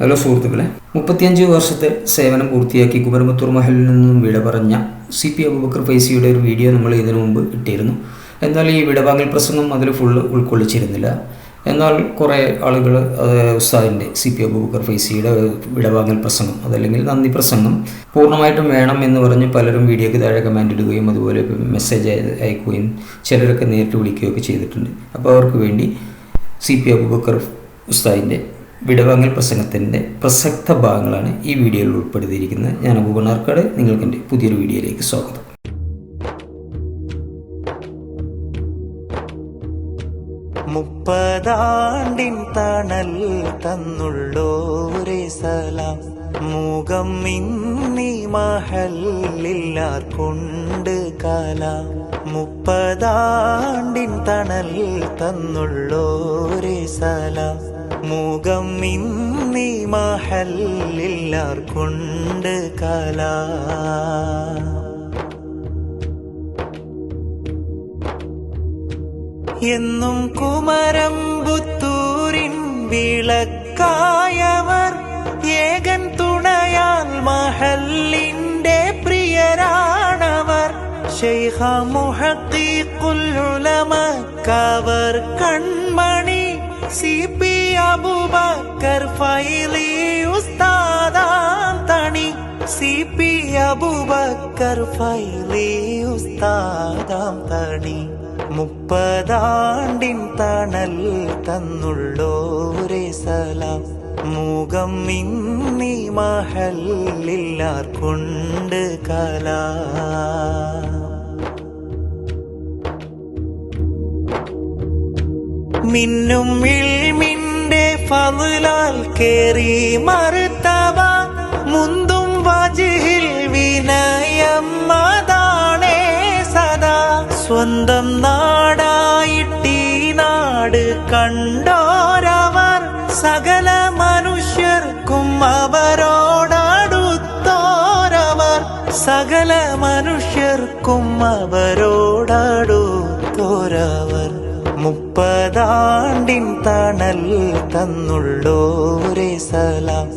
Hello സുഹൃത്തുക്കളെ മുപ്പത്തിയഞ്ച് വർഷത്തെ സേവനം പൂർത്തിയാക്കി കുമരമത്തൂർ മഹലിൽ നിന്നും വിട പറഞ്ഞ സി പി അബുബക്കർ ഫൈസിയുടെ ഒരു വീഡിയോ നമ്മൾ ഇതിനു മുമ്പ് ഇട്ടിരുന്നു. എന്നാൽ ഈ വിടവാങ്ങൽ പ്രസംഗം അതിൽ ഫുള്ള് ഉൾക്കൊള്ളിച്ചിരുന്നില്ല. എന്നാൽ കുറേ ആളുകൾ ഉസ്താദിന്റെ സി പി അബൂബക്കർ ഫൈസിയുടെ വിടവാങ്ങൽ പ്രസംഗം അതല്ലെങ്കിൽ നന്ദി പ്രസംഗം പൂർണമായിട്ടും വേണം എന്ന് പറഞ്ഞ് പലരും വീഡിയോയ്ക്ക് താഴെ കമന്റ് ഇടുകയും അതുപോലെ മെസ്സേജ് അയക്കുകയും ചിലരൊക്കെ നേരിട്ട് വിളിക്കുകയൊക്കെ ചെയ്തിട്ടുണ്ട്. അപ്പോൾ അവർക്ക് വേണ്ടി സി പി അബൂബക്കർ ഉസ്താദിന്റെ വിടവാങ്ങൽ പ്രസംഗത്തിന്റെ പ്രസക്ത ഭാഗങ്ങളാണ് ഈ വീഡിയോയിൽ ഉൾപ്പെടുത്തിയിരിക്കുന്നത്. ഞാൻ അബൂബണാർക്കാട് നിങ്ങൾക്ക് എന്റെ പുതിയൊരു വീഡിയോയിലേക്ക് സ്വാഗതം. മുപ്പതാണ്ടിൻ തണൽ തന്നുള്ളോരേ സലാം. മുഖം മിന്നി മഹല്ലില്ലാർക്കുണ്ട് കൊണ്ട് കലാം. മുപ്പതാണ്ടിൻ തണൽ തന്നുള്ളോരേ സലാം. മുഖം ഇന്നി മഹല്ലാർക്കുണ്ട് കല. എന്നും കുമരം പുത്തൂരിൻ വിളക്കായവർ ഏകൻ തുണയാൽ മഹല്ലിന്റെ പ്രിയരാണവർ. ശൈഖ മുഹക്കുലമക്കവർ കൺമണി സി പി അബുബക്കർ ഫൈലി ഉസ്താദാം തണി. സി പി അബുബക്കർ ഫൈലി ഉസ്താദാം തണി. മുപ്പതാണ്ടിൻ തണൽ തന്നുള്ളോരേ സലാം. മുഖം ഇന്നി മഹലില്ലാർക്കുണ്ട് കൊണ്ട് കലാ. മിന്നും ഇൽമിന്റെ ഫലാൽ കേറി മറുത്തവ മുന്തും വജിഹിൽ വിനയം അതാണേ സദാ. സ്വന്തം നാടായിട്ടീ നാട് കണ്ടോരവർ സകല മനുഷ്യർക്കും അവരോടടുത്തോരവർ. സകല മനുഷ്യർക്കും അവരോടടുത്തോരവർ. മുപ്പതാണ്ടിൻ തണൽ തന്നുള്ളോരേ സലാം.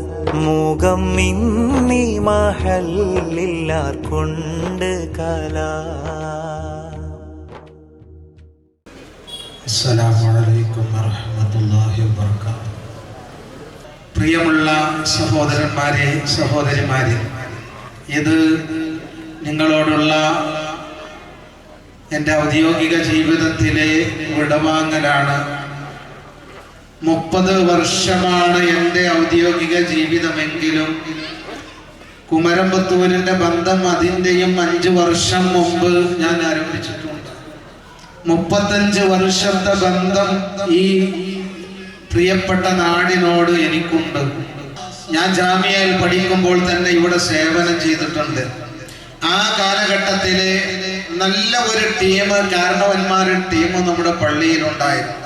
മുഖം മിന്നി മഹല്ലില്ലാർക്കുണ്ട് കല. പ്രിയമുള്ള സഹോദരന്മാരെ സഹോദരിമാരെ ഇത് നിങ്ങളോടുള്ള എന്റെ ഔദ്യോഗിക ജീവിതത്തിലെ വിടവാങ്ങലാണ് മുപ്പത് വർഷമാണ് എന്റെ ഔദ്യോഗിക ജീവിതമെങ്കിലും കുമരമ്പത്തൂരിന്റെ ബന്ധം അതിന്റെയും അഞ്ച് വർഷം മുമ്പ് ഞാൻ ആരംഭിച്ചിട്ടുണ്ട്. മുപ്പത്തഞ്ച് വർഷത്തെ ബന്ധം ഈ പ്രിയപ്പെട്ട നാടിനോട് എനിക്കുണ്ട്. ഞാൻ ജാമ്യയിൽ പഠിക്കുമ്പോൾ തന്നെ ഇവിടെ സേവനം ചെയ്തിട്ടുണ്ട്. ആ കാലഘട്ടത്തിലെ നല്ല ഒരു ടീം കാരണവന്മാരുടെ ടീം നമ്മുടെ പള്ളിയിലുണ്ടായിരുന്നു.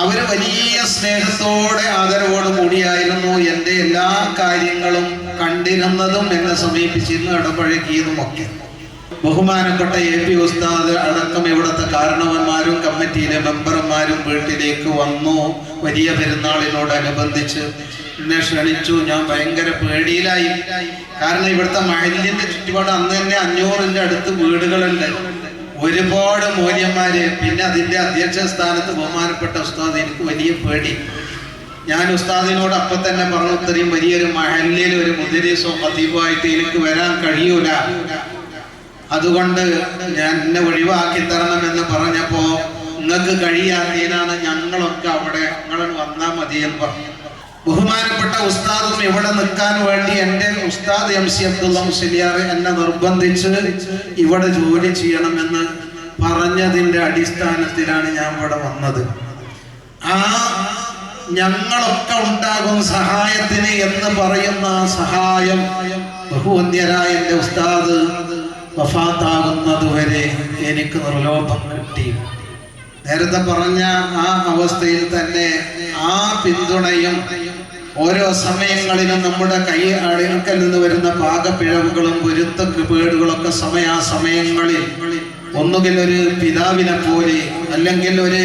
അവർ വലിയ സ്നേഹത്തോടെ ആദരവോട് കൂടിയായിരുന്നു. എന്റെ എല്ലാ കാര്യങ്ങളും കണ്ടിരുന്നതും എന്നെ സമീപിച്ചിരുന്നു ഇടപഴകിയതുമൊക്കെ. ബഹുമാനപ്പെട്ട എ പി ഉസ്താദ് അടക്കം ഇവിടുത്തെ കാരണവന്മാരും കമ്മിറ്റിയിലെ മെമ്പർമാരും വീട്ടിലേക്ക് വന്നു വലിയ പെരുന്നാളിനോടനുബന്ധിച്ച്. എന്നെ ക്ഷണിച്ചു. ഞാൻ ഭയങ്കര പേടിയിലായി. കാരണം ഇവിടുത്തെ മഹലിന്റെ ചുറ്റുപാട് അന്ന് തന്നെ അഞ്ഞൂറിന്റെ അടുത്ത് വീടുകളുണ്ട്. ഒരുപാട് മൂല്യന്മാര് പിന്നെ അതിന്റെ അധ്യക്ഷ സ്ഥാനത്ത് ബഹുമാനപ്പെട്ട ഉസ്താദ്. എനിക്ക് വലിയ പേടി. ഞാൻ ഉസ്താദിനോട് അപ്പൊ തന്നെ പറഞ്ഞു ഇത്രയും വലിയൊരു മഹല്ലിൽ ഒരു മുദ്രീസോ മതീബായിട്ട് എനിക്ക് വരാൻ കഴിയൂല. അതുകൊണ്ട് ഞാൻ എന്നെ ഒഴിവാക്കി എന്ന് പറഞ്ഞപ്പോ നിങ്ങൾക്ക് കഴിയാത്തതിനാണ് ഞങ്ങളൊക്കെ അവിടെ നിങ്ങൾ വന്നാൽ മതി എന്ന് പറഞ്ഞു. ബഹുമാനപ്പെട്ട ഉസ്താദും ഇവിടെ നിൽക്കാൻ വേണ്ടി എന്റെ ഉസ്താദ് എം സി അബ്ദുള്ള മുസ്ലിയാർ എന്നെ നിർബന്ധിച്ച് ഇവിടെ ജോലി ചെയ്യണമെന്ന് പറഞ്ഞതിന്റെ അടിസ്ഥാനത്തിലാണ് ഞാൻ ഇവിടെ വന്നത്. ആ ഞങ്ങളൊക്കെ ഉണ്ടാകും സഹായത്തിന് എന്ന് പറയുന്ന സഹായം ബഹുവന്യരായ എന്റെ ഉസ്താദ് വഫാത്താകുന്നത് വരെ എനിക്ക് നിർലോഭം കിട്ടി. നേരത്തെ പറഞ്ഞ ആ അവസ്ഥയിൽ തന്നെ ആ പിന്തുണയും ഓരോ സമയങ്ങളിലും നമ്മുടെ കൈ അടുക്കൽ നിന്ന് വരുന്ന പാകപ്പിഴവുകളും പൊരുത്തക്കേടുകളൊക്കെ സമയാസമയങ്ങളിൽ ഒന്നുകിൽ ഒരു പിതാവിനെ പോലെ അല്ലെങ്കിൽ ഒരു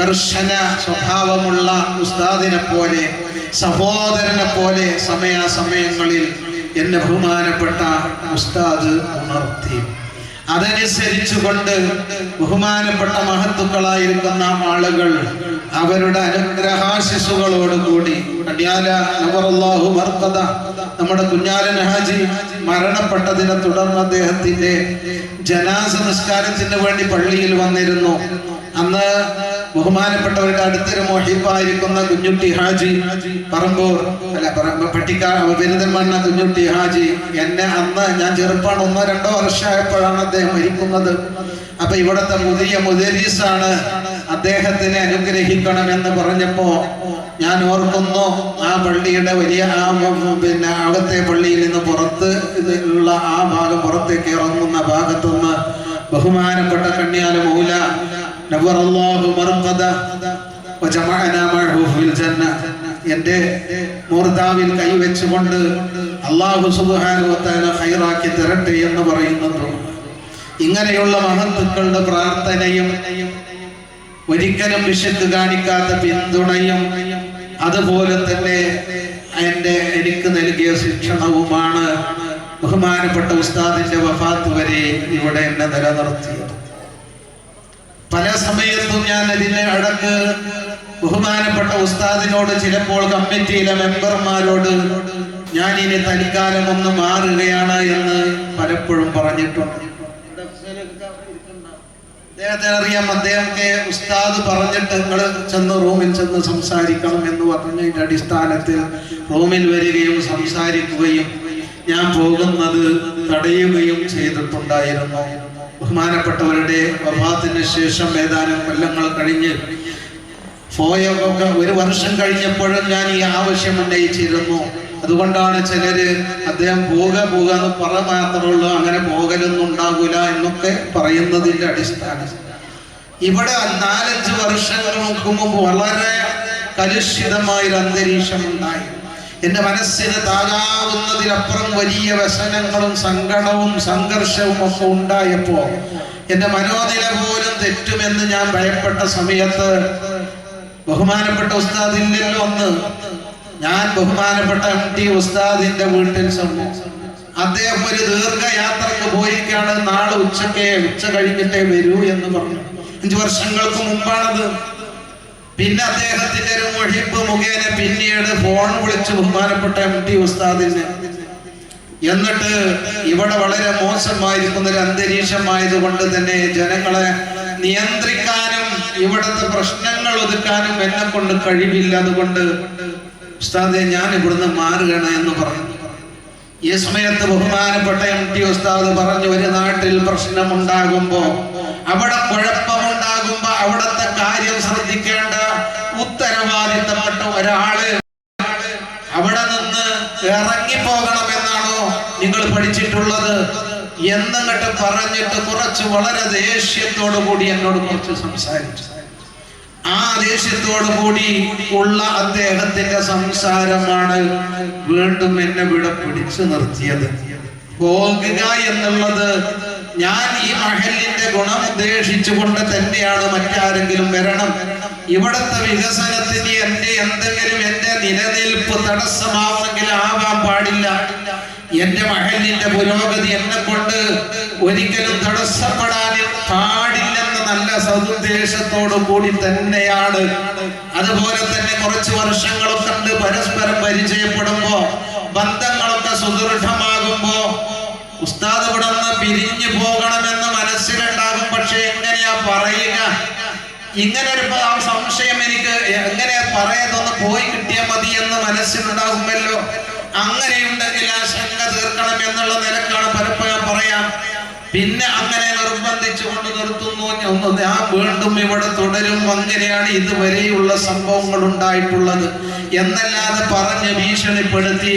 കർശന സ്വഭാവമുള്ള ഉസ്താദിനെ പോലെ സഹോദരനെ പോലെ സമയാസമയങ്ങളിൽ എന്നെ ബഹുമാനപ്പെട്ട ഉസ്താദ് ഉണർത്തി അതനുസരിച്ചുകൊണ്ട് ബഹുമാനപ്പെട്ട മഹത്തുക്കളായിരിക്കുന്ന ആളുകൾ അവരുടെ അനുഗ്രഹാശിസുകളോടുകൂടി നമ്മുടെ കുഞ്ഞാലൻ ഹാജി മരണപ്പെട്ടതിനെ തുടർന്ന് അദ്ദേഹത്തിന്റെ ജനാസ നിസ്കാരത്തിന് വേണ്ടി പള്ളിയിൽ വന്നിരുന്നു. അന്ന് ബഹുമാനപ്പെട്ടവരുടെ അടുത്തൊരു മോഹിപ്പായിരിക്കുന്ന കുഞ്ഞുട്ടി ഹാജി പറമ്പൂർ അല്ല പട്ടിക്കാർ പട്ടിക്കാ പെരുന്തൽമണ്ണ കുഞ്ഞുട്ടി ഹാജി. എന്നെ അന്ന് ഞാൻ ചെറുപ്പാണ് ഒന്നോ രണ്ടോ വർഷമായപ്പോഴാണ് അദ്ദേഹം മരിക്കുന്നത്. അപ്പൊ ഇവിടുത്തെ പുതിയ മുദരീസാണ് അദ്ദേഹത്തിനെ അനുഗ്രഹിക്കണമെന്ന് പറഞ്ഞപ്പോ ഞാൻ ഓർക്കുന്നു ആ പള്ളിയുടെ വലിയ ആ പിന്നെ അകത്തെ പള്ളിയിൽ നിന്ന് പുറത്ത് ഉള്ള ആ ഭാഗം പുറത്തേക്ക് ഇറങ്ങുന്ന ഭാഗത്തുനിന്ന് ബഹുമാനപ്പെട്ട കണ്യാല മൗല നവറല്ലാഹു മർഖദ വജമഅനാ മഅഹു ഫിൽ ജന്ന. എന്റെ കൈവച്ചുകൊണ്ട് അള്ളാഹു സുബ്ഹാനഹു വതആല തരട്ടെ എന്ന് പറയുന്നത് ഇങ്ങനെയുള്ള മഹത്തുക്കളുടെ പ്രാർത്ഥനയും ഒരിക്കലും വിശുദ്ധ കാണിക്കാത്ത പിന്തുണയും അതുപോലെ തന്നെ എന്റെ എനിക്ക് നൽകിയ ശിക്ഷണവുമാണ് ബഹുമാനപ്പെട്ട ഉസ്താദിന്റെ വഫാത്ത് വരെ ഇവിടെ എന്നെ നിലനിർത്തിയത്. പല സമയത്തും ഞാൻ അതിനെ അടക്ക് ബഹുമാനപ്പെട്ട ഉസ്താദിനോട് ചിലപ്പോൾ കമ്മിറ്റിയിലെ മെമ്പർമാരോട് ഞാൻ ഇനി തൽക്കാലം ഒന്ന് മാറുകയാണ് എന്ന് പലപ്പോഴും പറഞ്ഞിട്ടുണ്ട്. അദ്ദേഹത്തിന് അറിയാം അദ്ദേഹത്തെ ഉസ്താദ് പറഞ്ഞിട്ട് നിങ്ങൾ ചെന്ന് റൂമിൽ ചെന്ന് സംസാരിക്കണം എന്ന് പറഞ്ഞതിന്റെ അടിസ്ഥാനത്തിൽ റൂമിൽ വരികയും സംസാരിക്കുകയും ഞാൻ പോകുന്നത് തടയുകയും ചെയ്തിട്ടുണ്ടായിരുന്നു. ബഹുമാനപ്പെട്ടവരുടെ വഫാത്തിന് ശേഷം ഏതാനും കൊല്ലങ്ങൾ കഴിഞ്ഞ് പോയൊക്കെ ഒരു വർഷം കഴിഞ്ഞപ്പോഴും ഞാൻ ഈ ആവശ്യം ഉന്നയിച്ചിരുന്നു. അതുകൊണ്ടാണ് ചിലര് അദ്ദേഹം പോക പോക എന്ന് പറ മാത്രമുള്ളൂ അങ്ങനെ പോകലൊന്നും ഉണ്ടാകൂല എന്നൊക്കെ പറയുന്നതിന്റെ അടിസ്ഥാനം. ഇവിടെ നാലഞ്ച് വർഷങ്ങൾക്ക് മുമ്പ് വളരെ കലുഷിതമായൊരു അന്തരീക്ഷം ഉണ്ടായി എന്റെ മനസ്സിന് താകാവുന്നതിനപ്പുറം വലിയ വ്യസനങ്ങളും സങ്കടവും സംഘർഷവും ഒക്കെ ഉണ്ടായപ്പോൾ എന്റെ മനോനില പോലും തെറ്റുമെന്ന് ഞാൻ ഭയപ്പെട്ട സമയത്ത് ബഹുമാനപ്പെട്ട ഉസ്താദില്ലല്ലോ ഒന്ന് ഞാൻ ബഹുമാനപ്പെട്ട എം ടി ഉസ്താദിന്റെ വീട്ടിൽ ചെന്നു. അദ്ദേഹം ഒരു ദീർഘയാത്രക്ക് പോയിരിക്കുകയാണ്. നാളെ ഉച്ചക്കേ ഉച്ച കഴിഞ്ഞിട്ടേ വരൂ എന്ന് പറഞ്ഞു. അഞ്ചു വർഷങ്ങൾക്ക് മുമ്പാണത്. പിന്നെ അദ്ദേഹത്തിന്റെ ഒരു മൊഴിപ്പ് മുഖേന പിന്നീട് ഫോൺ വിളിച്ച് ബഹുമാനപ്പെട്ട എം ടി ഉസ്താദിന്. എന്നിട്ട് ഇവിടെ വളരെ മോശമായിരിക്കുന്ന ഒരു അന്തരീക്ഷമായത് കൊണ്ട് തന്നെ ജനങ്ങളെ നിയന്ത്രിക്കാനും ഇവിടുത്തെ പ്രശ്നങ്ങൾ ഒതുക്കാനും എന്നെ കൊണ്ട് കഴിവില്ല അതുകൊണ്ട് ഉസ്താദെ ഞാൻ ഇവിടുന്ന് മാറുകയാണ് എന്ന് പറഞ്ഞു. ഈ സമയത്ത് ബഹുമാനപ്പെട്ട എം ടി ഉസ്താദ് പറഞ്ഞു ഒരു നാട്ടിൽ പ്രശ്നമുണ്ടാകുമ്പോ അവിടെ കുഴപ്പമുണ്ടാകുമ്പോ അവിടുത്തെ കാര്യം ശ്രദ്ധിക്കേണ്ട ഉത്തരവാദിത്തപ്പെട്ട ഒരാൾ അവിടെ നിന്ന് ഇറങ്ങി പോകണം ഇറങ്ങിപ്പോകണമെന്നാണോ നിങ്ങൾ പഠിച്ചിട്ടുള്ളത്? എന്നങ്ങട്ട് പറഞ്ഞിട്ട് കുറച്ച് വളരെ ദേഷ്യത്തോടു കൂടി എന്നോട് കുറച്ച് സംസാരിച്ചു. ആ ദേഷ്യത്തോടു കൂടി ഉള്ള അദ്ദേഹത്തിന്റെ സംസാരമാണ് വീണ്ടും എന്നെ ഇവിടെ പിടിച്ചു നിർത്തിയത്. പോകുക എന്നുള്ളത് ഞാൻ ഈ മഹലിന്റെ ഗുണം ഉദ്ദേശിച്ചുകൊണ്ട് തന്നെയാണ് മറ്റാരെങ്കിലും വരണം. ഇവിടത്തെ വികസനത്തിന് എന്റെ എന്തെങ്കിലും എന്റെ നിലനിൽപ്പ് തടസ്സമാവണമെങ്കിൽ ആവാൻ പാടില്ല. എന്റെ മഹലിന്റെ പുരോഗതി എന്നെ കൊണ്ട് ഒരിക്കലും തടസ്സപ്പെടാൻ പാടില്ലെന്ന നല്ല സതുദ്ദേശത്തോടു കൂടി തന്നെയാണ്. അതുപോലെ തന്നെ കുറച്ച് വർഷങ്ങളൊക്കെ ഉണ്ട് പരസ്പരം പരിചയപ്പെടുമ്പോ ബന്ധങ്ങളൊക്കെ സുദൃഢമാകുമ്പോ ഉസ്താദ് ഇവിടെ നിന്ന് പിരിഞ്ഞു പോകണമെന്ന് മനസ്സിലുണ്ടാകും. പക്ഷെ എങ്ങനെയാ പറയുക? ഇങ്ങനെ ഒരു സംശയം എനിക്ക് എങ്ങനെ പറയതൊന്ന് പോയി കിട്ടിയാൽ മതി എന്ന് മനസ്സിലുണ്ടാകുമല്ലോ. അങ്ങനെയുണ്ടെങ്കിൽ ആ ശങ്ക തീർക്കണം എന്നുള്ള നിലക്കാണ് പലപ്പോഴും പറയാം പിന്നെ അങ്ങനെ നിർബന്ധിച്ചുകൊണ്ട് നിർത്തുന്നു. ഒന്ന് ഞാൻ വീണ്ടും ഇവിടെ തുടരും. അങ്ങനെയാണ് ഇതുവരെയുള്ള സംഭവങ്ങൾ ഉണ്ടായിട്ടുള്ളത്. എന്നല്ലാതെ പറഞ്ഞ് ഭീഷണിപ്പെടുത്തി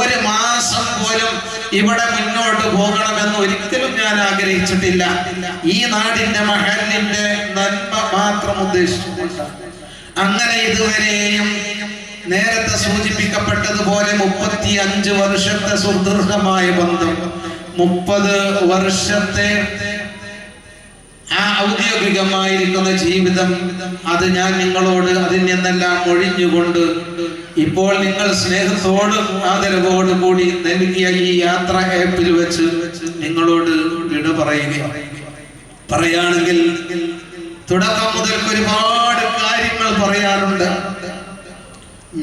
ഒരു മാസം പോലും ഇവിടെ മുന്നോട്ട് പോകണമെന്ന് ഒരിക്കലും ഞാൻ ആഗ്രഹിച്ചിട്ടില്ല. ഈ നാടിന്റെ മഹലിന്റെ നന്മ മാത്രം ഉദ്ദേശിച്ചുകൊണ്ടാണ്. അങ്ങനെ ഇതുവരെയും നേരത്തെ സൂചിപ്പിക്കപ്പെട്ടതുപോലെ മുപ്പത്തി അഞ്ച് വർഷത്തെ സുദൃഢമായ ബന്ധം മുപ്പത് വർഷത്തെ ആ ഔദ്യോഗികമായിരിക്കുന്ന ജീവിതം അത് ഞാൻ നിങ്ങളോട് അതിൽ നിന്നെല്ലാം ഒഴിഞ്ഞുകൊണ്ട് ഇപ്പോൾ നിങ്ങൾ സ്നേഹത്തോടും ആദരവോടും കൂടി നൽകിയ ഈ യാത്ര ആപ്പിൽ വെച്ച് നിങ്ങളോട് വിട പറയുക. പറയുകയാണെങ്കിൽ തുടക്കം മുതൽ ഒരുപാട് കാര്യങ്ങൾ പറയാറുണ്ട്.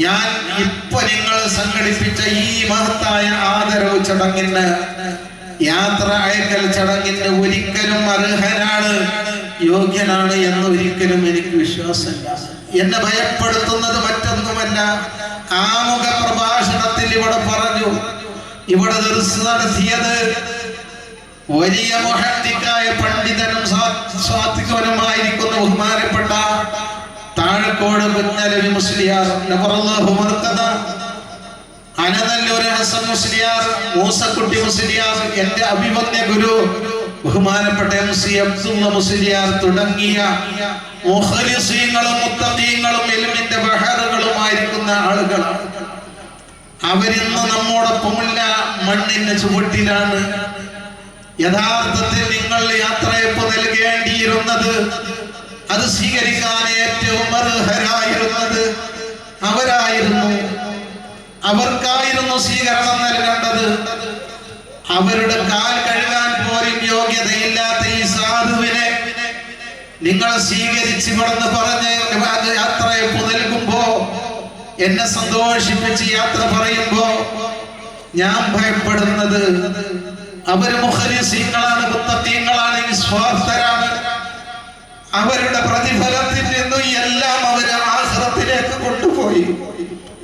ഞാൻ ഇപ്പൊ നിങ്ങൾ സംഘടിപ്പിച്ച ഈ മഹത്തായ ആദരവ് ചടങ്ങിന് യാത്ര അയക്കൽ ചടങ്ങിന് ഒരിക്കലും അർഹനാണ് യോഗ്യനാണ് എന്ന് ഒരിക്കലും എനിക്ക് വിശ്വാസമില്ല. എന്നെ ഭയപ്പെടുത്തുന്നത് മറ്റൊന്നുമല്ല. ആമുഖ പ്രഭാഷണത്തിൽ ഇവിടെ പറഞ്ഞു. ഇവിടെ നടത്തിയത് വലിയ മഹത്തിക്കായ പണ്ഡിതനും സാ- സ്വാത്വികനുമായിരിക്കുന്ന ബഹുമാനപ്പെട്ട താഴക്കോട് മുസ്ലിയാർ. നബറല്ലാഹു അനനല്ലൂർ ഹസൻ മുസ്ലിയാർ മൂസക്കുട്ടി മുസ്ലിയാർ എന്റെ അഭിമന്യ ഗുരു ബഹുമാനപ്പെട്ട എം സി അബ്ദുള്ള മുസ്ലിയാർ തുടങ്ങിയ മുഖലിസീങ്ങളും മുത്തഖീങ്ങളും എൽമിന്റെ ബഹറുകളുമായിരിക്കുന്ന ആളുകളാണ് അവരിന്ന് നമ്മോടൊപ്പമില്ല മണ്ണിന്റെ ചുവട്ടിലാണ് യഥാർത്ഥത്തിൽ നിങ്ങൾ യാത്രയപ്പ് നൽകേണ്ടിയിരുന്നത്. അത് സ്വീകരിക്കാൻ ഏറ്റവും അർഹരായിരുന്നത് അവരായിരുന്നു. അവർക്കായിരുന്നു സ്വീകരണം നൽകേണ്ടത്. അവരുടെ കാൽ കഴുകാൻ പോലും യോഗ്യതയില്ലാത്ത ഈ സാധുവിനെ നിങ്ങൾ സ്വീകരിച്ച് ഇവിടുന്ന് പറഞ്ഞ് യാത്രയെ നൽകുമ്പോ എന്നെ സന്തോഷിപ്പിച്ച് യാത്ര പറയുമ്പോ ഞാൻ ഭയപ്പെടുന്നത് അവർ മുഖലിസീങ്ങളാണ് മുത്തീങ്ങളാണ് സ്വാർത്ഥരാണ് അവരുടെ പ്രതിഫലത്തിൽ നിന്നും എല്ലാം അവരെ ആശ്രത്തിലേക്ക് കൊണ്ടുപോയി.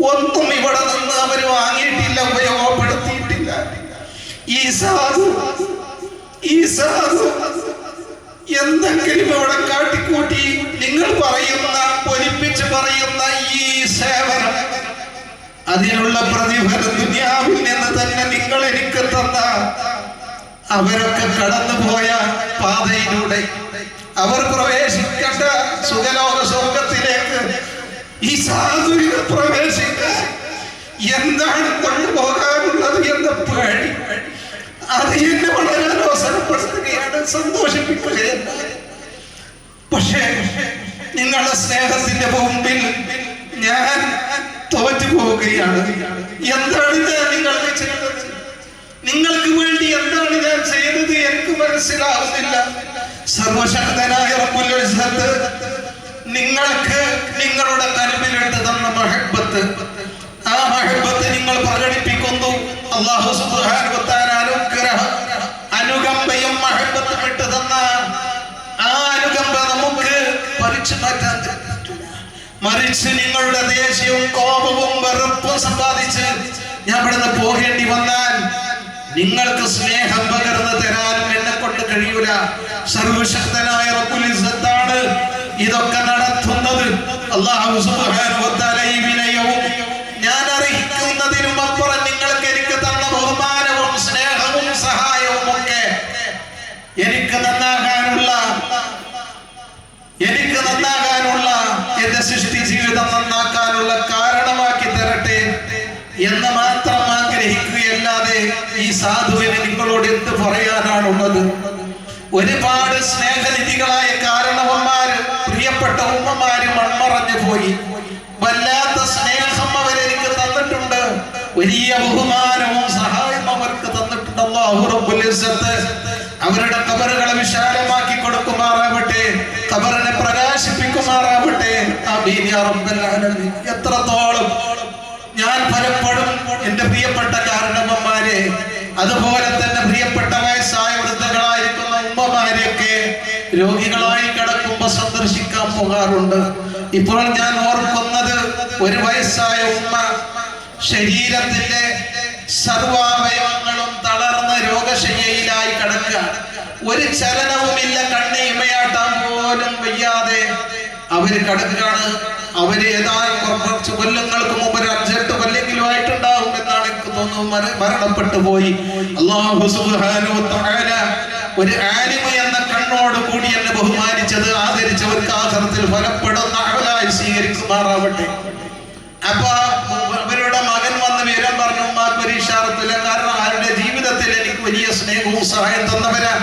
ഒന്നും ഇവിടെ നിന്ന് അവർ വാങ്ങിയിട്ടില്ല ഉപയോഗപ്പെടുത്തിയിട്ടില്ല. ഈ ഈ എന്തെങ്കിലും ഇവിടെ കാട്ടിക്കൂട്ടി നിങ്ങൾ പറയുന്ന പൊലിപ്പിച്ച് പറയുന്ന ഈ സേവനം അതിനുള്ള പ്രതിഫലം ദുനിയാവിൽ നിന്ന് തന്നെ നിങ്ങൾ എനിക്ക് തന്ന. അവരൊക്കെ കടന്നുപോയ പാതയിലൂടെ അവർ പ്രവേശിക്കേണ്ട സുഖലോക സ്വർഗത്തിലേക്ക് ഈ സാധുവിനെ പ്രവേശിക്കാൻ എന്താണ് കൊണ്ടുപോകാനുള്ളത് എന്ന പേടി. അത് എന്നെ വളരെ അവസരപ്പെടുത്തുകയാണ് സന്തോഷിപ്പിക്കുകയല്ല പക്ഷേ നിങ്ങളുടെ സ്നേഹത്തിന്റെ മുമ്പിൽ ഞാൻ തോറ്റു പോവുകയാണ്. എന്താണ് ഞാൻ നിങ്ങൾക്ക് ചെയ്തത് നിങ്ങൾക്ക് വേണ്ടി എന്താണ് ഞാൻ ചെയ്തത്? എനിക്ക് മനസ്സിലാവുന്നില്ല. സർവശക്തനായ റബ്ബുൽ നിങ്ങൾക്ക് നിങ്ങളുടെ കൽബിലിട്ട് തന്ന മഹബത്ത്. ആ മഹബത്ത് നിങ്ങൾ പ്രകടിപ്പിക്കുന്നു. അള്ളാഹു അനുകമ്പയും മഹബത്തും ഇട്ട് തന്ന ആ അനുകമ്പ നമുക്ക് പറിച്ചു മാറ്റാൻ മറിച്ച് നിങ്ങളുടെ ദേഷ്യവും കോപവും വെറുപ്പും സമ്പാദിച്ച് ഞാൻ ഇവിടുന്ന് പോകേണ്ടി വന്നാൽ നിങ്ങൾക്ക് സ്നേഹം പകർന്നു തരാനും എന്നെ കൊണ്ട് കഴിയൂല. സർവശക്തനായ റബ്ബുൽ ഇസ്സത്താണ്. ഇതൊക്കെ തആല ഈ ഞാൻ അർഹിക്കുന്നതിനും അപ്പുറം നിങ്ങൾക്ക് എനിക്ക് തന്ന ബഹുമാനവും സ്നേഹവും സഹായവും ഒക്കെ എനിക്ക് നന്നാകാനുള്ള എനിക്ക് നന്നാകാനുള്ള എന്റെ സൃഷ്ടി ജീവിതം നന്നാക്കാനുള്ള കാരണമാക്കി തരട്ടെ എന്ന് മാത്രം ആഗ്രഹിക്കുകയല്ലാതെ ഈ സാധുവിന് നിങ്ങളോട് എന്ത് പറയാനാണുള്ളത്? ഒരുപാട് സ്നേഹനിധികളായ പോയി വല്ലാത്ത സ്നേഹം അവരെനിക്ക് തന്നിട്ടുണ്ട്. വലിയ ബഹുമാനവും സഹായം അവർക്ക് തന്നിട്ടുണ്ട്. റബ്ബുൽ ഇസ്സത്ത് അവരുടെ കബറുകളെ വിശാലമാക്കി കൊടുക്കുമാറാവട്ടെ കബറിനെ പ്രകാശിപ്പിക്കുമാറാവട്ടെ. എത്രത്തോളം ഞാൻ പലപ്പോഴും എന്റെ പ്രിയപ്പെട്ട കാരണവന്മാരെ അതുപോലെ തന്നെ പ്രിയപ്പെട്ട വയസ്സായ വൃദ്ധകളായിരിക്കുന്ന ഉമ്മമാരെയൊക്കെ രോഗികളായി കിടക്കുമ്പോ സന്ദർശിക്കാൻ പോകാറുണ്ട്. ഇപ്പോൾ ഞാൻ ഓർക്കുന്നത് ഒരു വയസ്സായ ഉമ്മ ശരീരത്തിന്റെ സർവാവയവങ്ങളും തളർന്ന രോഗശയ്യയിലായി കിടക്കുക. ഒരു ചലനവുമില്ല കണ്ണ് ഇമയാട്ടാൻ പോലും വയ്യാതെ അവർ കിടക്കുകയാണ്. അവർ ഏതാനും കുറച്ച് കൊല്ലങ്ങൾക്ക് മുമ്പ് ഒരു അഞ്ചെട്ട് കൊല്ലെങ്കിലും ആയിട്ടുണ്ടാവും എന്നാണ് എനിക്ക് തോന്നുന്നു. മരണപ്പെട്ടു പോയി. അള്ളാഹു ഒരു ആലിമ എന്ന കണ്ണോട് കൂടി എന്നെ ബഹുമാനിച്ചത് ആദരിച്ചവർക്ക് ആഖിറത്തിൽ ഫലപ്പെടുന്ന അഹലായി സ്വീകരിക്കുമാറാവട്ടെ. അപ്പൊ അവരുടെ മകൻ വന്ന് വിവരം പറഞ്ഞു ഉമ്മാക്ക് കാരണം ആരുടെ ജീവിതത്തിൽ എനിക്ക് വലിയ സ്നേഹവും സഹായം തന്നവരാ.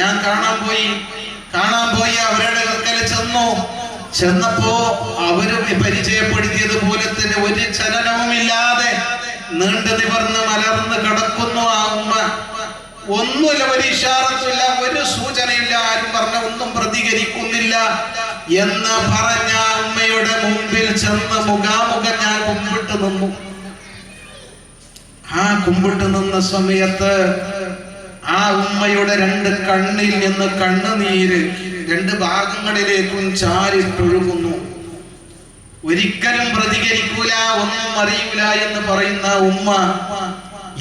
ഞാൻ കാണാൻ പോയി. കാണാൻ പോയി അവരുടെ അടുക്കൽ ചെന്നു. ചെന്നപ്പോ അവർ പരിചയപ്പെടുത്തിയത് പോലെ തന്നെ ഒരു ചലനവും ഇല്ലാതെ നീണ്ടു നിവർന്ന് മലർന്ന് കിടക്കുന്നു ആ ഉമ്മ. ഒന്നുമില്ല ഒരു ഇഷാറത്തുമില്ല ഒരു സൂചനയില്ല ആരും പറഞ്ഞ ഒന്നും പ്രതികരിക്കുന്നില്ല. എന്ന് പറഞ്ഞ അമ്മയുടെ മുമ്പിൽ ചെന്ന് മുഖാമുഖം ഞാൻ കുമ്പിട്ട് നിന്നു. ആ കുമ്പിട്ട് നിന്ന സമയത്ത് ആ ഉമ്മയുടെ രണ്ട് കണ്ണിൽ നിന്ന് കണ്ണുനീര് രണ്ട് ഭാഗങ്ങളിലേക്കും ചാരിട്ടൊഴുകുന്നു ഒരിക്കലും പ്രതികരിക്കൂല ഒന്നും അറിയൂല എന്ന് പറയുന്ന ഉമ്മ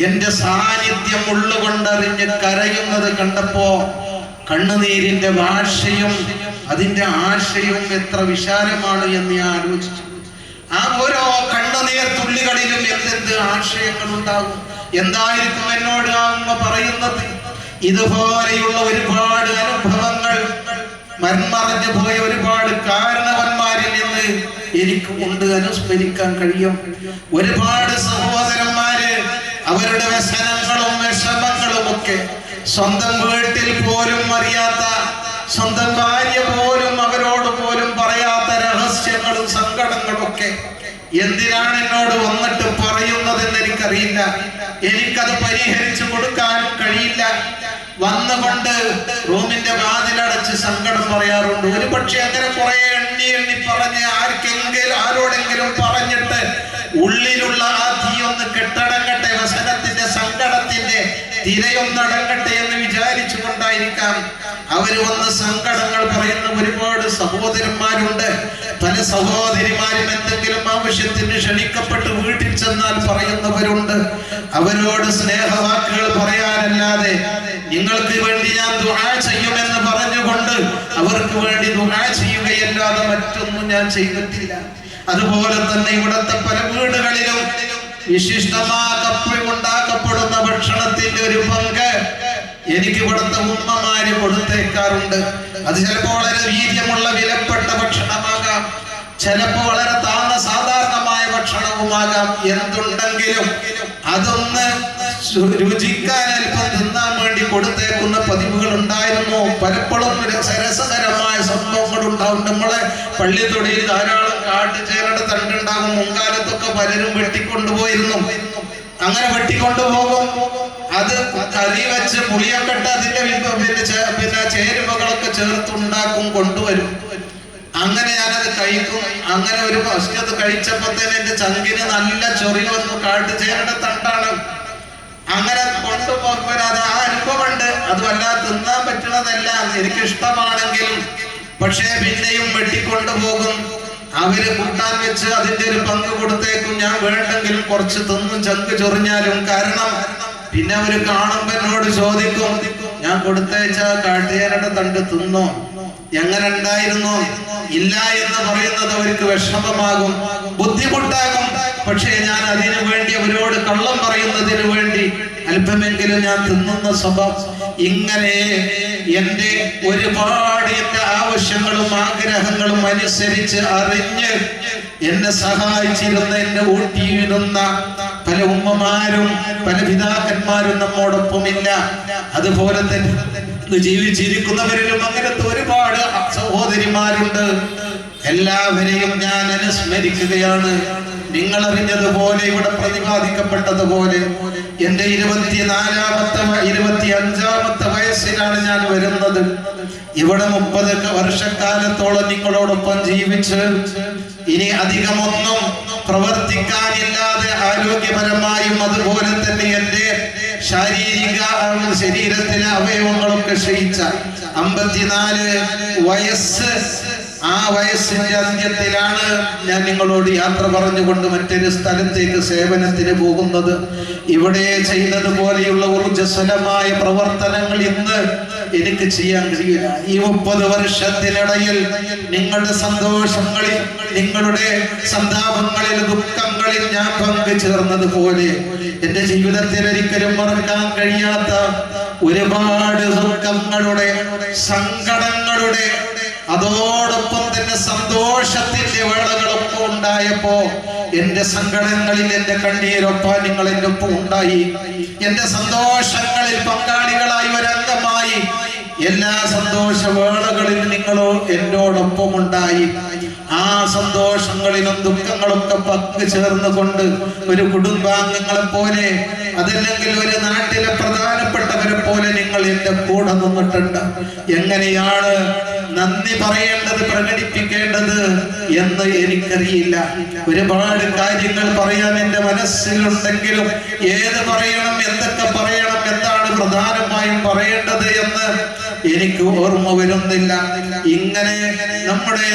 എന്റെ സാന്നിധ്യം ഉള്ളുകൊണ്ടറിഞ്ഞ് കരയുന്നത് കണ്ടപ്പോ കണ്ണുനീരിന്റെ ഭാഷയും അതിന്റെ ആശയവും എത്ര വിശാലമാണ് എന്ന് ഞാൻ ആലോചിച്ചു. ആ ഓരോ കണ്ണുനീർ തുള്ളികളിലും എന്തെന്ത് ആശയങ്ങൾ ഉണ്ടാകും എന്തായിരിക്കും എന്നോട് ആ ഉമ്മ പറയുന്നത്? ഇതുപോലെയുള്ള ഒരുപാട് അനുഭവങ്ങൾ മന്മറഞ്ഞു പോയ ഒരുപാട് കാരണവന്മാരിൽ നിന്ന് എനിക്ക് കൊണ്ട് അനുസ്മരിക്കാൻ കഴിയും. ഒരുപാട് സഹോദരന്മാര് അവരുടെ വ്യസനങ്ങളും വിഷമങ്ങളും ഒക്കെ സ്വന്തം വീട്ടിൽ പോലും അറിയാത്ത സ്വന്തം ഭാര്യ പോലും അവരോട് പോലും പറയാത്ത രഹസ്യങ്ങളും സങ്കടങ്ങളും ഒക്കെ എന്തിനാണ് എന്നോട് വന്നിട്ട് പറയുന്നതെന്ന് എനിക്കറിയില്ല. എനിക്കത് പരിഹരിച്ചു കൊടുക്കാൻ കഴിയില്ല. വന്നുകൊണ്ട് റൂമിന്റെ വാതിലടച്ച് സങ്കടം പറയാറുണ്ട്. ഒരു പക്ഷെ അങ്ങനെ കുറെ എണ്ണി എണ്ണി പറഞ്ഞ് ആർക്കെങ്കിലും ആരോടെങ്കിലും പറഞ്ഞിട്ട് തിരയൊന്നടങ്ങട്ടെ എന്ന് വിചാരിച്ചു കൊണ്ടായിരിക്കാം അവർ വന്ന് സങ്കടങ്ങൾ പറയുന്ന ഒരുപാട് സഹോദരന്മാരുണ്ട്. പല സഹോദരിമാരും എന്തെങ്കിലും ആവശ്യത്തിന് ക്ഷണിക്കപ്പെട്ട് വീട്ടിൽ ചെന്നാൽ പറയുന്നവരുണ്ട്. അവരോട് സ്നേഹവാക്കുകൾ പറയാനല്ലാതെ നിങ്ങൾക്ക് വേണ്ടി ഞാൻ ദുആ ചെയ്യുമെന്ന് പറഞ്ഞുകൊണ്ട് അവർക്ക് വേണ്ടി ദുആ ചെയ്യുകയല്ലാതെ മറ്റൊന്നും ഞാൻ ചെയ്തിട്ടില്ല. അതുപോലെ തന്നെ ഇവിടുത്തെ പല വീടുകളിലും വിശിഷ്ടമാക്കപ്പെടുന്ന ഭക്ഷണത്തിന്റെ ഒരു പങ്ക് എനിക്ക് ഇവിടുത്തെ ഉമ്മമാര് കൊടുത്തേക്കാറുണ്ട്. അത് ചിലപ്പോ വളരെ വീര്യമുള്ള വിലപ്പെട്ട ഭക്ഷണമാകാം. ചിലപ്പോ വളരെ താഴ്ന്ന സാധാരണമായ ഭക്ഷണവുമാകാം. എന്തുണ്ടെങ്കിലും അതൊന്ന് രുചിക്കാൻ അല്പം തിന്നാൻ വേണ്ടി കൊടുത്തേക്കുന്ന പതിവുകൾ ഉണ്ടായിരുന്നു പലപ്പോഴും രസ- രസകരമായ സംഭവങ്ങൾ ഉണ്ടാവും നമ്മളെ പള്ളിത്തൊടിയിൽ ധാരാളം കാട്ടുചേരയുടെ തണ്ടുണ്ടാകും. മുൻകാലത്തൊക്കെ പലരും വെട്ടിക്കൊണ്ടുപോയിരുന്നു. അങ്ങനെ വെട്ടിക്കൊണ്ടുപോകും. അത് കറി വെച്ച് പുളിയക്കെട്ട് അതിന്റെ പിന്നെ പിന്നെ ചേരുവകളൊക്കെ ചേർത്തുണ്ടാക്കും കൊണ്ടുവരും. അങ്ങനെ ഞാനത് കഴിക്കും. അങ്ങനെ ഒരു ഭക്ഷണത് കഴിച്ചപ്പോ തന്നെ എന്റെ ചങ്കിന് നല്ല ചൊറി വന്നു കാട്ടുചേരയുടെ തണ്ടാണ്. അങ്ങനെ കൊണ്ടുപോകുമ്പോൾ അത് ആ അനുഭവമുണ്ട് അതുമല്ല തിന്നാൻ പറ്റുന്നതല്ല എനിക്ക് ഇഷ്ടമാണെങ്കിലും പക്ഷേ പിന്നെയും വെട്ടിക്കൊണ്ടുപോകും. അവർ കൂട്ടാൻ വെച്ച് അതിന്റെ ഒരു പങ്ക് കൊടുത്തേക്കും. ഞാൻ വേണ്ടെങ്കിലും കുറച്ച് തിന്നും ചങ്ക് ചൊറിഞ്ഞാലും കാരണം പിന്നെ അവർ കാണുമ്പോ എന്നോട് ചോദിക്കും ഞാൻ കൊടുത്തയച്ച കാട്ടുകാരുടെ തണ്ട് തിന്നോ? എങ്ങനെ ഉണ്ടായിരുന്നു ഇല്ല എന്ന് പറയുന്നത് അവർക്ക് വിഷമമാകും ബുദ്ധിമുട്ടാകും. പക്ഷേ ഞാൻ അതിനു വേണ്ടി അവരോട് കള്ളം പറയുന്നതിന് വേണ്ടി അല്പമെങ്കിലും ഞാൻ തിന്നുന്ന സ്വഭാവം. ഇങ്ങനെ എന്റെ ഒരുപാട് എന്റെ ആവശ്യങ്ങളും ആഗ്രഹങ്ങളും അനുസരിച്ച് അറിഞ്ഞ് എന്നെ സഹായിച്ചിരുന്ന എന്നെ ഊട്ടിയിരുന്ന പല ഉമ്മമാരും പല പിതാക്കന്മാരും നമ്മോടൊപ്പമില്ല. അതുപോലെ തന്നെ ഇന്ന് ജീവിച്ചിരിക്കുന്നവരിലും അങ്ങനത്തെ ഒരുപാട് സഹോദരിമാരുണ്ട്. എല്ലാവരെയും ഞാൻ അനുസ്മരിക്കുകയാണ്. നിങ്ങൾ അറിഞ്ഞതുപോലെ ഇവിടെ പ്രതിപാദിക്കപ്പെട്ടതുപോലെ എന്റെ ഇരുപത്തിനാലാമത്തെ ഇരുപത്തി അഞ്ചാമത്തെ വയസ്സിലാണ് ഞാൻ വരുന്നത്. ഇവിടെ മുപ്പത് വർഷക്കാലത്തോളം നിങ്ങളോടൊപ്പം ജീവിച്ച് ഇനി അധികമൊന്നും പ്രവർത്തിക്കാനില്ലാതെ ആരോഗ്യപരമായും അതുപോലെ തന്നെ എന്റെ ശാരീരിക ശരീരത്തിലെ അവയവങ്ങളൊക്കെ ക്ഷയിച്ച അമ്പത്തിനാല് വയസ്സ് ആ വയസ്സിന്റെ അന്ത്യത്തിലാണ് ഞാൻ നിങ്ങളോട് യാത്ര പറഞ്ഞുകൊണ്ട് മറ്റൊരു സ്ഥലത്തേക്ക് സേവനത്തിന് പോകുന്നത്. ഇവിടെ ചെയ്യുന്നതുപോലെയുള്ള ഊർജസ്വലമായ പ്രവർത്തനങ്ങൾ ഇന്ന് എനിക്ക് ചെയ്യാൻ കഴിയില്ല. ഈ മുപ്പത് വർഷത്തിനിടയിൽ നിങ്ങളുടെ സന്തോഷങ്ങളിൽ നിങ്ങളുടെ സന്താപങ്ങളിൽ ദുഃഖങ്ങളിൽ ഞാൻ പങ്കുചേർന്നതുപോലെ എന്റെ ജീവിതത്തിൽ ഒരിക്കലും മറക്കാൻ കഴിയാത്ത ഒരുപാട് ദുഃഖങ്ങളുടെ സങ്കടങ്ങളുടെ അതോടൊപ്പം തന്നെ സന്തോഷത്തിന്റെ വേളകളൊക്കെ ഉണ്ടായപ്പോ എന്റെ സങ്കടങ്ങളിൽ എന്റെ കണ്ണീരൊപ്പം നിങ്ങൾ എന്റെ ഒപ്പം ഉണ്ടായി. എന്റെ സന്തോഷങ്ങളിൽ പങ്കാളികളായി ഒരംഗമായി എല്ലാ സന്തോഷ വേളകളിൽ നിങ്ങളോ എന്നോടൊപ്പം ഉണ്ടായി. ആ സന്തോഷങ്ങളിലും ദുഃഖങ്ങളൊക്കെ പങ്കു ചേർന്നുകൊണ്ട് ഒരു കുടുംബാംഗങ്ങളെ പോലെ അതല്ലെങ്കിൽ ഒരു നാട്ടിലെ പ്രധാനപ്പെട്ടവരെ പോലെ നിങ്ങൾ എന്റെ കൂടെ നിന്നിട്ടുണ്ട്. എങ്ങനെയാണ് നന്ദി പറയേണ്ടത് പ്രകടിപ്പിക്കേണ്ടത് എന്ന് എനിക്കറിയില്ല. ഒരുപാട് കാര്യങ്ങൾ പറയാൻ എന്റെ മനസ്സിലുണ്ടെങ്കിലും ഏത് പറയണം എന്തൊക്കെ പറയണം എന്താണ് പ്രധാനമായും പറയേണ്ടത് എന്ന് എനിക്ക് ഓർമ്മ വരുന്നില്ല. ഇങ്ങനെ നമ്മുടെ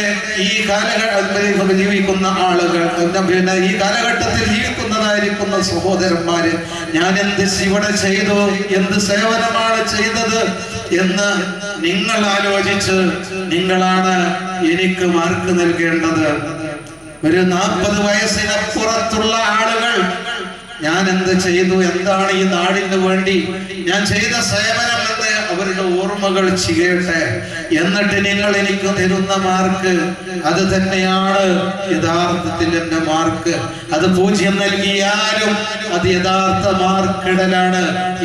ഈ കാലഘട്ടത്തിൽ ജീവിക്കുന്ന ആളുകൾ പിന്നെ ഈ കാലഘട്ടത്തിൽ ജീവിക്കുന്നതായിരിക്കുന്ന സഹോദരന്മാര് ഞാൻ എന്ത് ഇവിടെ ചെയ്തു? എന്ത് സേവനമാണ് ചെയ്തത്? എന്ന് നിങ്ങൾ ആലോചിച്ച് നിങ്ങളാണ് എനിക്ക് മാർക്ക് നൽകേണ്ടത്. ഒരു നാൽപ്പത് വയസ്സിനപ്പുറത്തുള്ള ആളുകൾ ഞാൻ എന്ത് ചെയ്തു? എന്താണ് ഈ നാടിന് വേണ്ടി ഞാൻ ചെയ്ത സേവനം എന്ന് അവരുടെ ഓർമ്മകൾ ചെയ്യട്ടെ എന്നിട്ട് നിങ്ങൾ എനിക്ക് തരുന്ന മാർക്ക് അത് തന്നെയാണ് യഥാർത്ഥത്തിൽ എന്റെ മാർക്ക് അത് പൂജ്യം നൽകിയാലും അത് യഥാർത്ഥ മാർക്കിടലാണ്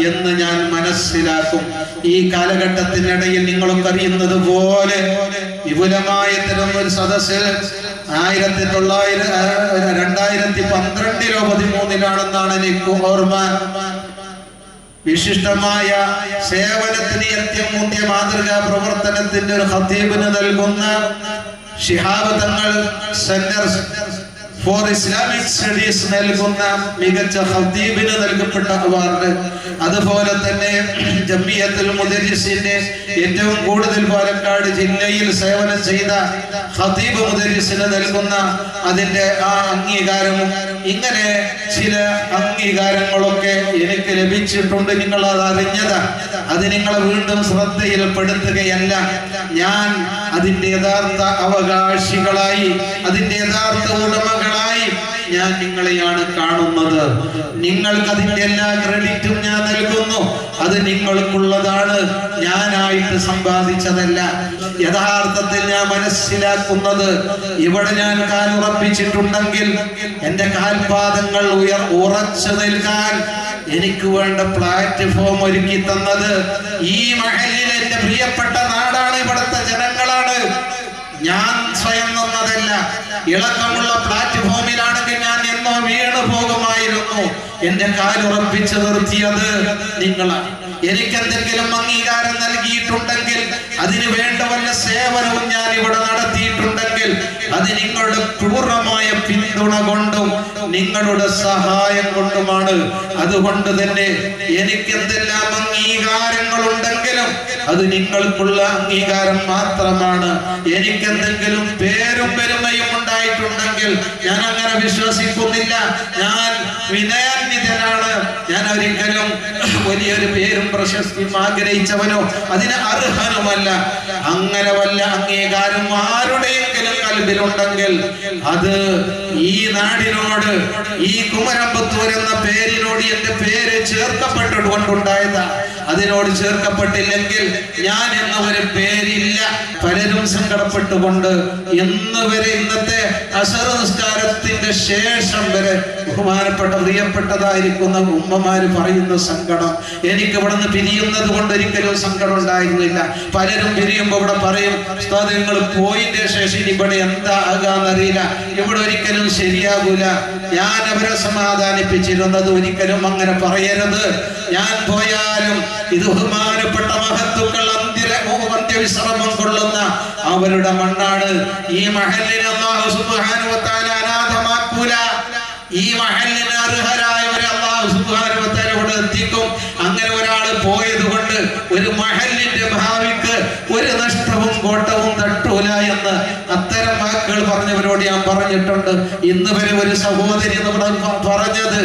എന്ന് ഞാൻ മനസ്സിലാക്കും. ഈ കാലഘട്ടത്തിനിടയിൽ നിങ്ങളൊക്കെ അറിയുന്നത് പോലെ വിപുലമായ ഇത്തരം ഒരു സദസ്സിൽ ആയിരത്തി തൊള്ളായിരം രണ്ടായിരത്തി പന്ത്രണ്ടിലോ പതിമൂന്നിലാണെന്നാണ് എനിക്ക് ഓർമ്മ. വിശിഷ്ടമായ സേവനത്തിന് അത്യമുന്തിയ മാതൃകാ പ്രവർത്തനത്തിന്റെ ഒരു ഹത്തീബിന് നൽകുന്ന Shihab Thangal centre for Islamic studies നൽകുന്ന മികച്ച ഹത്തീബിന് നൽകപ്പെട്ട അവാർഡ്. അതുപോലെ തന്നെ മുദരിസിന്റെ ഏറ്റവും കൂടുതൽ പാലക്കാട് ജില്ലയിൽ സേവനം ചെയ്ത ഹത്തീബ് മുദരിസിന് നൽകുന്ന അതിന്റെ ആ അംഗീകാരവും ഇങ്ങനെ ചില അംഗീകാരങ്ങളൊക്കെ എനിക്ക് ലഭിച്ചിട്ടുണ്ട്. നിങ്ങൾ അത് അറിഞ്ഞത്. അത് നിങ്ങളെ വീണ്ടും ശ്രദ്ധയിൽപ്പെടുത്തുകയല്ല. ഞാൻ അതിന്റെ യഥാർത്ഥ അവകാശികളായി അതിന്റെ യഥാർത്ഥ ഉടമകളായി ഞാൻ നിങ്ങളെയാണ് കാണുന്നത്. നിങ്ങൾക്ക് അതിന്റെ എല്ലാ ക്രെഡിറ്റും ഞാൻ നൽകുന്നു. അത് നിങ്ങൾക്കുള്ളതാണ്. ഞാനായിട്ട് സമ്പാദിച്ചതല്ല. യഥാർത്ഥത്തിൽ ഞാൻ മനസ്സിലാക്കുന്നത് ഇവിടെ ഞാൻ കാലുറപ്പിച്ചിട്ടുണ്ടെങ്കിൽ എന്റെ കാൽപാദങ്ങൾ ഉയർ ഉറച്ചു നിൽക്കാൻ എനിക്ക് വേണ്ട പ്ലാറ്റ്ഫോം ഒരുക്കി തന്നത് ഈ മഹലിൽ എന്റെ പ്രിയപ്പെട്ട നാടാണ് ഇവിടുത്തെ ജനങ്ങളാണ്. ഞാൻ സ്വയം നിന്നതല്ല. ഇളക്കമുള്ള പ്ലാറ്റ്ഫോമിലാണെങ്കിൽ ഞാൻ എന്നോ വീണ് പോകുമായിരുന്നു എന്റെ കാലുറപ്പിച്ചു നിർത്തിയത് നിങ്ങളാണ്. എനിക്ക് എന്തെങ്കിലും അംഗീകാരം നൽകിയിട്ടുണ്ടെങ്കിൽ അതിന് വേണ്ട വല്ല സേവനവും ഞാൻ ഇവിടെ നടത്തിയിട്ടുണ്ടെങ്കിൽ അത് നിങ്ങളുടെ പൂർണമായ പിന്തുണ കൊണ്ടും നിങ്ങളുടെ സഹായം കൊണ്ടുമാണ്. അതുകൊണ്ട് തന്നെ എനിക്ക് എന്തെല്ലാം അംഗീകാരങ്ങൾ ഉണ്ടെങ്കിലും അത് നിങ്ങൾക്കുള്ള അംഗീകാരം മാത്രമാണ്. എനിക്ക് എന്തെങ്കിലും പേരും പെരുമയും ഉണ്ടായിട്ടുണ്ടെങ്കിൽ ഞാൻ അങ്ങനെ വിശ്വസിക്കുന്നില്ല. ഞാൻ വിനയാന്വിതനാണ്. ഞാൻ ഒരിക്കലും വലിയൊരു പേരും പ്രശസ്തിയും ആഗ്രഹിച്ചവനോ അതിന് അർഹനുമല്ല. അങ്ങനെ വല്ല അംഗീകാരം ആരുടെയെങ്കിലും കൽബിലുണ്ടെങ്കിൽ അത് ഈ നാടിനോട് ഈ കുമരമ്പത്തൂർ എന്ന പേരിനോട് എന്റെ പേര് ചേർക്കപ്പെട്ടുകൊണ്ടുണ്ടായതാ. അതിനോട് ചേർക്കപ്പെട്ടില്ലെങ്കിൽ ഞാൻ എന്ന ഒരു പേരില്ല. പലരും സങ്കടപ്പെട്ടുകൊണ്ട് ഇന്ന് വരെ ഇന്നത്തെ അസർ നിസ്കാരത്തിന്റെ ശേഷം വരെ ബഹുമാനപ്പെട്ട പ്രിയപ്പെട്ടതായിരിക്കുന്ന ഉമ്മമാര് പറയുന്ന സങ്കടം എനിക്ക് ഇവിടെ നിന്ന് പിരിയുന്നത് കൊണ്ട് ഒരിക്കലും സങ്കടം ഉണ്ടായിരുന്നില്ല. പലരും പിരിയുമ്പോൾ ഇവിടെ പറയും നിങ്ങൾ പോയിന്റെ ശേഷം ഇവിടെ എന്താ ആകാന്നറിയില്ല. ഇവിടെ ഒരിക്കലും ശരിയാകൂല. ഞാൻ അവരെ സമാധാനിപ്പിച്ചിരുന്നത് ഒരിക്കലും അങ്ങനെ പറയരുത്. ഞാൻ പോയാലും ഇത് ബഹുമാനപ്പെട്ട മഹത്തുക്കൾ അന്തിര കൊള്ളുന്ന അവരുടെ മണ്ണാണ്. ഈ മഹലിനെ അല്ലാഹു സുബ്ഹാനഹു വ തആല അനാഥമാക്കൂല. ഈ മഹലിന് അർഹരായവരെ അള്ളാഹു സുബ്ഹാനഹു വ എത്തിക്കും. അങ്ങനെ ഒരാൾ പോയത് കൊണ്ട് ഒരു മഹലിന്റെ ഭാവിക്ക് ഒരു നഷ്ടവും കോട്ടവും തട്ടൂല എന്ന് അത്തരം വാക്കുകൾ പറഞ്ഞവരോട് ഞാൻ പറഞ്ഞിട്ടുണ്ട്. ഇന്ന് വരെ ഒരു സഹോദരി നമ്മുടെ പറഞ്ഞത്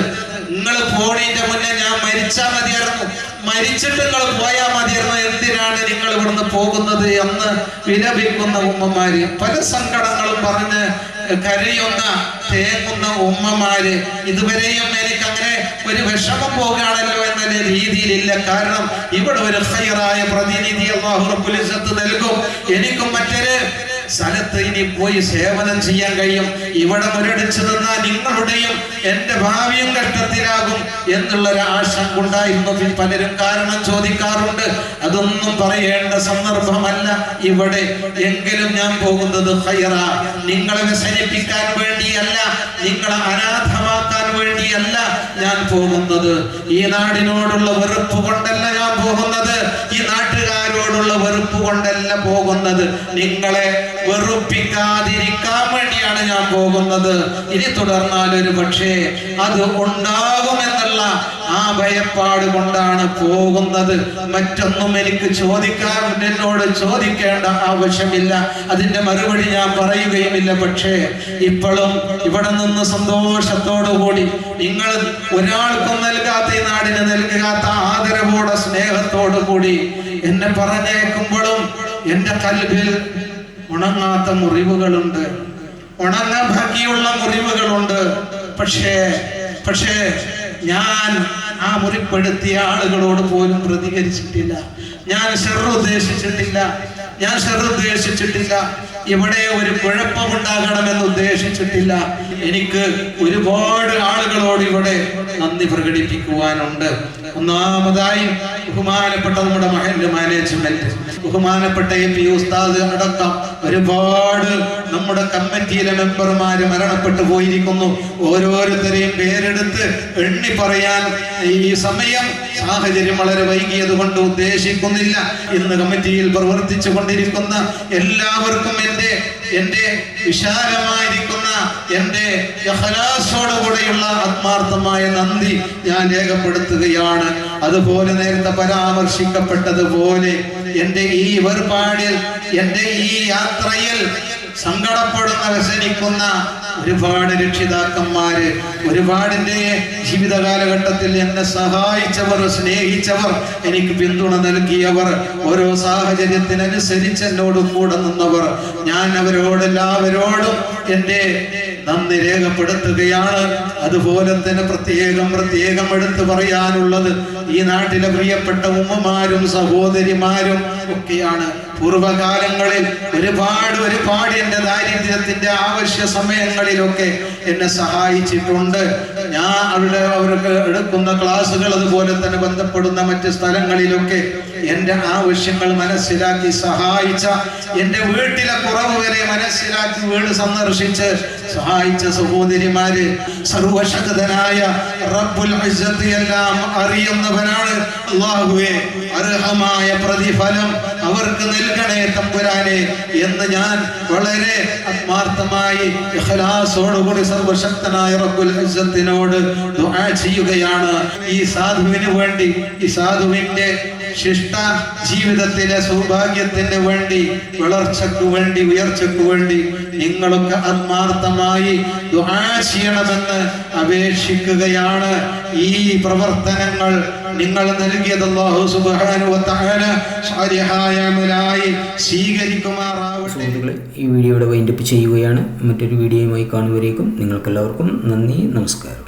നിങ്ങൾ ഫോണിന്റെ മുന്നേ ഞാൻ മരിച്ചാ മതിയായിരുന്നു. മരിച്ചിട്ട് നിങ്ങൾ പോയാ മതിയായിരുന്നു. എന്തിനാണ് നിങ്ങൾ ഇവിടുന്ന് പോകുന്നത് എന്ന് വിലപിക്കുന്ന ഉമ്മമാര് പല സങ്കടങ്ങളും പറഞ്ഞ് കരയുന്ന തേങ്ങുന്ന ഉമ്മമാര് ഇതുവരെയും എനിക്ക് അങ്ങനെ ഒരു വിഷമം പോകുകയാണല്ലോ എന്ന രീതിയിലില്ല. കാരണം ഇവിടെ ഒരു ഹൈറായ പ്രതിനിധി അള്ളാഹു റബ്ബുൽ ഇസ്സത്ത് നൽകും. എനിക്കും മറ്റൊരു സ്ഥലത്ത് ഇനി പോയി സേവനം ചെയ്യാൻ കഴിയും. ഇവിടെ മുരടിച്ചു നിന്നാൽ നിങ്ങളുടെയും എന്റെ ഭാവിയും കഷ്ടത്തിലാകും എന്നുള്ള ഒരു ആശങ്ക ഉണ്ടായിരുന്നതിൽ പലരും കാരണം ചോദിക്കാറുണ്ട്. അതൊന്നും പറയേണ്ട സന്ദർഭമല്ല ഇവിടെ. എങ്കിലും ഞാൻ പോകുന്നത് ഹൈറ. നിങ്ങളെ വ്യസനിപ്പിക്കാൻ വേണ്ടിയല്ല നിങ്ങളെ അനാഥമാക്കാൻ വേണ്ടിയല്ല ഞാൻ പോകുന്നത്. ഈ നാടിനോടുള്ള വെറുപ്പ് കൊണ്ടല്ല ഞാൻ പോകുന്നത്. ഈ നാട്ടുകാരോടുള്ള വെറുപ്പ് കൊണ്ടല്ല പോകുന്നത്. നിങ്ങളെ വെറുപ്പിക്കാതിരിക്കാൻ വേണ്ടിയാണ് ഞാൻ പോകുന്നത്. ഇനി തുടർന്നാൽ ഒരു പക്ഷേ അത് ഉണ്ടാകുമെന്നുള്ള ആ ഭയപ്പാട് കൊണ്ടാണ് പോകുന്നത്. മറ്റൊന്നും എനിക്ക് ചോദിക്കാൻ എന്നോട് ചോദിക്കേണ്ട ആവശ്യമില്ല. അതിന്റെ മറുപടി ഞാൻ പറയുകയുമില്ല. പക്ഷേ ഇപ്പോഴും ഇവിടെ നിന്ന് സന്തോഷത്തോടു കൂടി നിങ്ങൾ ഒരാൾക്കും നൽകാത്ത ഈ നാടിന് നൽകാത്ത ആദരവോടെ സ്നേഹത്തോടു കൂടി എന്നെ പറഞ്ഞേക്കുമ്പോഴും എന്റെ കൽവിൽ ഉണങ്ങാത്ത മുറിവുകളുണ്ട്. ഉണങ്ങാൻ ഭംഗിയുള്ള മുറിവുകളുണ്ട്. പക്ഷേ പക്ഷേ ഞാൻ ആ മുറിപ്പെടുത്തിയ ആളുകളോട് പോലും പ്രതികരിച്ചിട്ടില്ല. ഞാൻ ഷെർ ഉദ്ദേശിച്ചിട്ടില്ല. ഞാൻ ഷെർ ഉദ്ദേശിച്ചിട്ടില്ല. ഇവിടെ ഒരു കുഴപ്പമുണ്ടാകണമെന്ന് ഉദ്ദേശിച്ചിട്ടില്ല. എനിക്ക് ഒരുപാട് ആളുകളോട് ഇവിടെ നന്ദി പ്രകടിപ്പിക്കുവാനുണ്ട്. ഒന്നാമതായി ബഹുമാനപ്പെട്ട നമ്മുടെ മഹന്റെ മാനേജ്മെന്റ് ബഹുമാനപ്പെട്ട എ പി ഉസ്താദ് അടക്കം ഒരുപാട് നമ്മുടെ കമ്മിറ്റിയിലെ മെമ്പർമാര് മരണപ്പെട്ടു പോയിരിക്കുന്നു. ഓരോരുത്തരെയും പേരെടുത്ത് എണ്ണി പറയാൻ ഈ സമയം സാഹചര്യം വളരെ വൈകിയത് കൊണ്ട് ഉദ്ദേശിക്കുന്നില്ല. ഇന്ന് കമ്മിറ്റിയിൽ പ്രവർത്തിച്ചു കൊണ്ടിരിക്കുന്ന എല്ലാവർക്കും എന്റെ എന്റെ വിശാലമായിരിക്കുന്ന എന്റെ കൂടെയുള്ള ആത്മാർത്ഥമായ നന്ദി ഞാൻ രേഖപ്പെടുത്തുകയാണ്. അതുപോലെ നേരത്തെ പരാമർശിക്കപ്പെട്ടതുപോലെ എന്റെ ഈ വേർപാടിൽ എന്റെ ഈ യാത്രയിൽ സങ്കടപ്പെടുന്ന വ്യസനിക്കുന്ന ഒരുപാട് രക്ഷിതാക്കന്മാര് ഒരുപാട് ജീവിത കാലഘട്ടത്തിൽ എന്നെ സഹായിച്ചവർ സ്നേഹിച്ചവർ എനിക്ക് പിന്തുണ നൽകിയവർ ഓരോ സാഹചര്യത്തിനനുസരിച്ച് എന്നോട് കൂടെ നിന്നവർ. ഞാൻ അവരോടെല്ലാവരോടും എന്റെ നന്ദി രേഖപ്പെടുത്തുകയാണ്. അതുപോലെ തന്നെ പ്രത്യേകം പ്രത്യേകം എടുത്തു പറയാനുള്ളത് ഈ നാട്ടിലെ പ്രിയപ്പെട്ട ഉമ്മമാരും സഹോദരിമാരും ഒക്കെയാണ് പൂർവകാലങ്ങളിൽ ഒരുപാട് ഒരുപാട് എന്റെ ദാരിദ്ര്യത്തിന്റെ ആവശ്യ സമയങ്ങളിലൊക്കെ എന്നെ സഹായിച്ചിട്ടുണ്ട്. ഞാൻ അവിടെ അവർക്ക് എടുക്കുന്ന ക്ലാസ്സുകൾ അതുപോലെ തന്നെ ബന്ധപ്പെടുന്ന മറ്റ് സ്ഥലങ്ങളിലൊക്കെ എന്റെ ആവശ്യങ്ങൾ മനസ്സിലാക്കി സഹായിച്ച എന്റെ വീട്ടിലെ കുറവ് വരെ മനസ്സിലാക്കി വീട് സന്ദർശിച്ച് സഹായിച്ച സഹോദരിമാര് സർവശക്തനായ റബ്ബുൽ എല്ലാം അറിയുന്നവനാണ് അള്ളാഹുവെ അർഹമായ പ്രതിഫലം അവർക്ക് നൽകണേ തമ്പുരാനെ എന്ന് ഞാൻ വളരെ ആത്മാർത്ഥമായി ഇഖ്ലാസോടുകൂടി സർവശക്തനായ റബ്ബുൽ ദുആ ചെയ്യുകയാണ്. ഈ സാധുവിന് വേണ്ടി ഈ സാധുവിന്റെ ശിഷ്ട ജീവിതത്തിലെ സൗഭാഗ്യത്തിന് വേണ്ടി വളർച്ചയ്ക്ക് വേണ്ടി ഉയർച്ചയ്ക്ക് വേണ്ടി നിങ്ങളൊക്കെ ആത്മാർത്ഥമായി ദുആ ചെയ്യണമെന്ന് അപേക്ഷിക്കുകയാണ് ഈ പ്രവർത്തനങ്ങൾ. നിങ്ങൾ നൽകിയത് സുഹൃത്തുക്കളെ ഈ വീഡിയോയുടെ വൈൻഡപ്പ് ചെയ്യുകയാണ്. മറ്റൊരു വീഡിയോയുമായി കാണുവരേക്കും നിങ്ങൾക്കെല്ലാവർക്കും നന്ദി നമസ്കാരം.